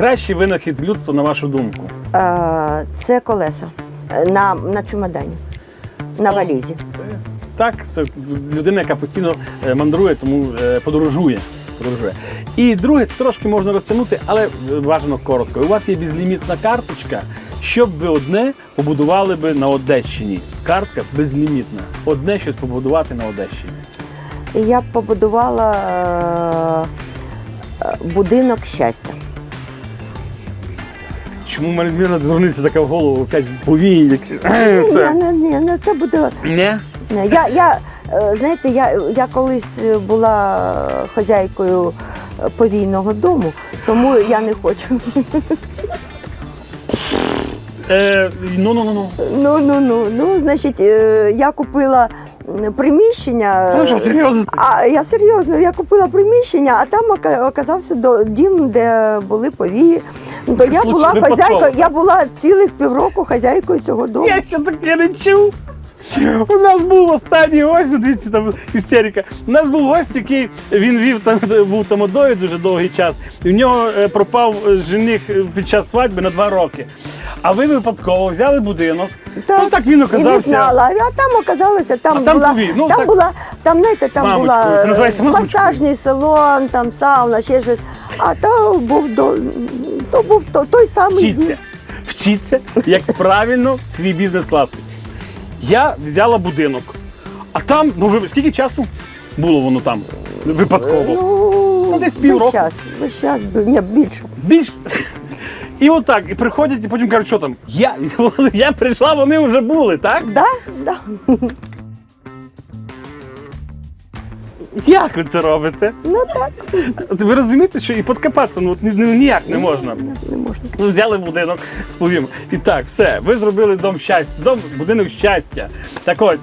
Найкращий винахід людства, на вашу думку. Е, Це колеса Е, на, на чемодані, на валізі. Так, це людина, яка постійно е, мандрує, тому е, подорожує. подорожує. І друге, трошки можна розтягнути, але бажано коротко. У вас є безлімітна карточка. Що б ви одне побудували би на Одещині? Картка безлімітна. Одне щось побудувати на Одещині. Я б побудувала будинок щастя. Чому мене дзвониться така в голову, опять повій, якісь. Ні, Це. ні, ні, ні, це буде. Ні? Ні, Я, я, е, знаєте, я, я колись е, була хазяйкою е, повійного дому, тому я не хочу. Е, ну, ну, ну, ну. Ну, ну, ну, ну, значить, е, я купила приміщення. Ну що, серйозно? А я серйозно, я купила приміщення, а там ока- оказався до- дім, де були повії. Ну, То я була хазяйкою, я була цілих півроку хазяйкою цього дому. Я ще таке не чув. У нас був останній гость, дивіться, там істерика. У нас був гость, який він вів там, був тамадою дуже довгий час. І в нього е, пропав е, жених е, під час свадьби на два роки. А ви випадково взяли будинок. Ну так він І не оказався. знала. А там оказалося, там, А там була, ну, там так. була, там, знаєте, там Мамочкою, була це називається масажний салон, там сауна, ще щось. А то був до то був то- той самий. Вчіться. Вчіться, як правильно свій бізнес класти. Я взяла будинок, а там, ну ви скільки часу було воно там? Випадково. Ну, Ну, десь півроку. Весь час, весь час, ні, більше. Більш. І отак, і приходять, і потім кажуть, що там? Я, я прийшла, вони вже були, так? Да? Да. Як ви це робите? Ну так, Ви розумієте, що і подкопатися ну, от ні- ні- ніяк не можна. не, не можна. Ну, взяли будинок, сповім. І так, все, ви зробили дом щастя, дом, будинок щастя. Так ось.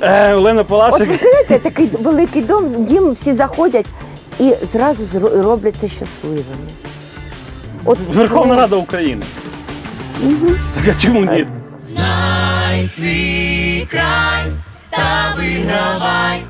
Е, Олена От Палашик. ви знаєте, такий великий дом, дім всі заходять і зразу зро- робляться щасливими. От, Верховна Рада України. Так а чому ні? Знай свій край та вигравай,